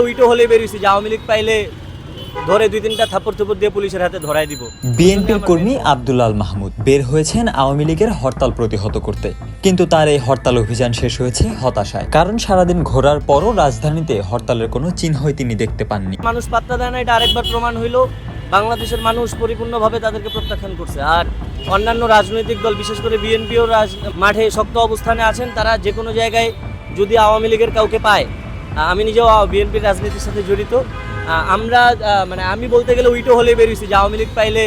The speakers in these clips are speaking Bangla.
গেলে উইটো হলে বেরিয়েছি যে আওয়ামী লীগ পাইলে ধরে দুই তিনটা থাপ্পড় থুপড় দিয়ে পুলিশের হাতে ধরাই দিব। বিএনপির কর্মী আব্দুলাল মাহমুদ বের হয়েছেন আওয়ামী লীগের হরতাল প্রতিহত করতে। কিন্তু তার এই হরতাল অভিযান শেষ হয়েছে হতাশায়। কারণ সারাদিন ঘোরার পরও রাজধানীতে হরতালের কোনো চিহ্নই তিনি দেখতে পাননি। মানুষ পাত্তা দেয় না এটা আরেকবার প্রমাণ হইল। বাংলাদেশের মানুষ পরিপূর্ণভাবে তাদেরকে প্রত্যাখ্যান করছে। আর অন্যান্য রাজনৈতিক দল বিশেষ করে বিএনপিও রাজ মাঠে শক্ত অবস্থানে আছেন তারা যে কোনো জায়গায় যদি আওয়ামী লীগের কাউকে পায় আমি নিজেও বিএনপির রাজনীতির সাথে জড়িত। আমরা মানে আমি বলতে গেলে উইটো হলে বেরিয়েছি যে আওয়ামী লীগ পাইলে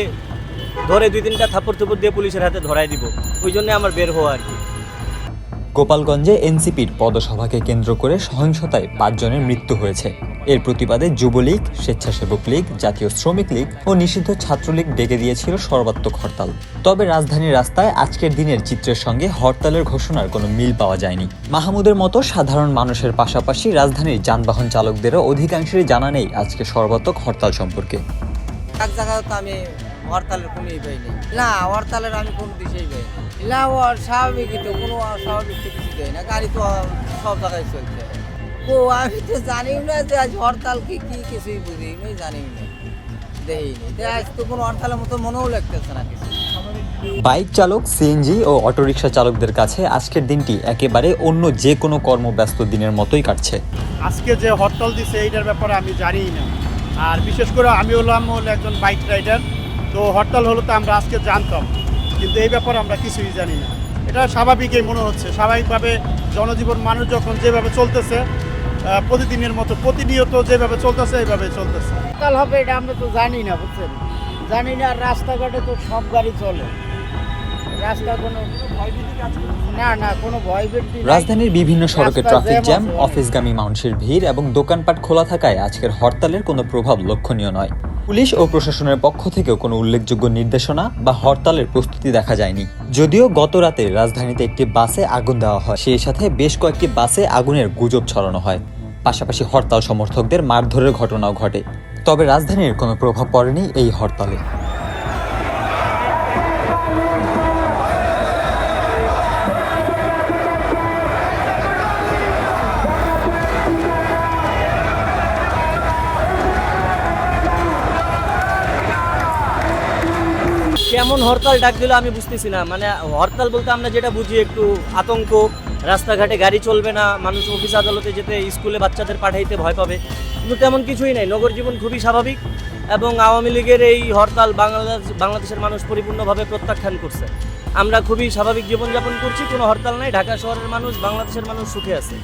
ধরে দুই তিনটা থাপ্পড় থুপড় দিয়ে পুলিশের হাতে ধরাই দিব। ওই জন্য আমার বের হওয়া আর কি। গোপালগঞ্জে এনসিপির পদসভাকে কেন্দ্র করে সহিংসতায় পাঁচজনের মৃত্যু হয়েছে। এর প্রতিবাদে যুবলীগ স্বেচ্ছাসেবক লীগ, জাতীয় শ্রমিক লীগ ও নিষিদ্ধ ছাত্রলীগ ডেকে দিয়েছিল সর্বাত্মক হরতাল। তবে রাজধানীর রাস্তায় আজকের দিনের চিত্রের সঙ্গে হরতালের ঘোষণার কোনো মিল পাওয়া যায়নি। মাহমুদের মতো সাধারণ মানুষের পাশাপাশি রাজধানীর যানবাহন চালকদেরও অধিকাংশেরই জানা নেই আজকে সর্বাত্মক হরতাল সম্পর্কে। এক জায়গায় তো আমি হরতালের কোনো ই পাইনি না, হরতালের আমি কোনো দিশেই পাই না, ও স্বাভাবিকই তো, কোনো অস্বাভাবিক তো কিছু দেয় না। গাড়ি তো সব জায়গায় চলছে। ও আমি তো জানিও না যে আজ হরতাল কি কি কিছুই বুঝি নাই জানিও না দেখিনি। তো আজ তো কোনো হরতালের মতো মনেও লাগতেছে না কিছু। বাইক চালক সিএনজি ও অটোরিকশা চালকদের কাছে আজকের দিনটি একেবারে অন্য যে কোনো কর্মব্যস্ত দিনের মতোই কাটছে। আজকে যে হরতাল দিছে এইটার ব্যাপারে আমি জানিই না। আর বিশেষ করে আমি হলাম হলো একজন বাইক রাইডার তো হরতাল হলো তো আমরা আজকে জানতাম কিন্তু এই ব্যাপারে আমরা কিছুই জানি না। এটা স্বাভাবিকই মনে হচ্ছে। স্বাভাবিকভাবে জনজীবন মানুষ যখন যেভাবে চলতেছে প্রতিদিনের মতো প্রতিনিয়ত যেভাবে চলতেছে এইভাবে চলতেছে। তাহলে হবে এটা আমরা তো জানি না বুঝছেন? জানি না আর রাস্তাঘাটে তো সব গাড়ি চলে। রাস্তা কোনো না না কোনো ভয় ভীতি নাই। রাজধানীর বিভিন্ন সড়কে ট্রাফিক জ্যাম জ্যাম অফিসগামী মানুষের ভিড় এবং দোকানপাট খোলা থাকায় আজকের হরতালের কোনো প্রভাব লক্ষণীয় নয়। পুলিশ ও প্রশাসনের পক্ষ থেকেও কোনো উল্লেখযোগ্য নির্দেশনা বা হরতালের প্রস্তুতি দেখা যায়নি। যদিও গত রাতে রাজধানীতে একটি বাসে আগুন দেওয়া হয়, সেই সাথে বেশ কয়েকটি বাসে আগুনের গুজব ছড়ানো হয়। পাশাপাশি হরতাল সমর্থকদের মারধরের ঘটনাও ঘটে। তবে রাজধানীর কোনো প্রভাব পড়েনি এই হরতালে। কেমন হরতাল ডাক দিল আমি বুঝতেছি না। মানে হরতাল বলতে আমরা যেটা বুঝি একটু আতঙ্ক, রাস্তাঘাটে গাড়ি চলবে না, মানুষ অফিস আদালতে যেতে, স্কুলে বাচ্চাদের পাঠাইতে ভয় পাবে। কিন্তু তেমন কিছুই নাই। নগর জীবন খুবই স্বাভাবিক এবং আওয়ামী লীগের এই হরতাল বাংলাদেশ বাংলাদেশের মানুষ পরিপূর্ণভাবে প্রত্যাখ্যান করছে। আমরা খুবই স্বাভাবিক জীবনযাপন করছি, কোনো হরতাল নাই। ঢাকা শহরের মানুষ, বাংলাদেশের মানুষ সুখে আছে।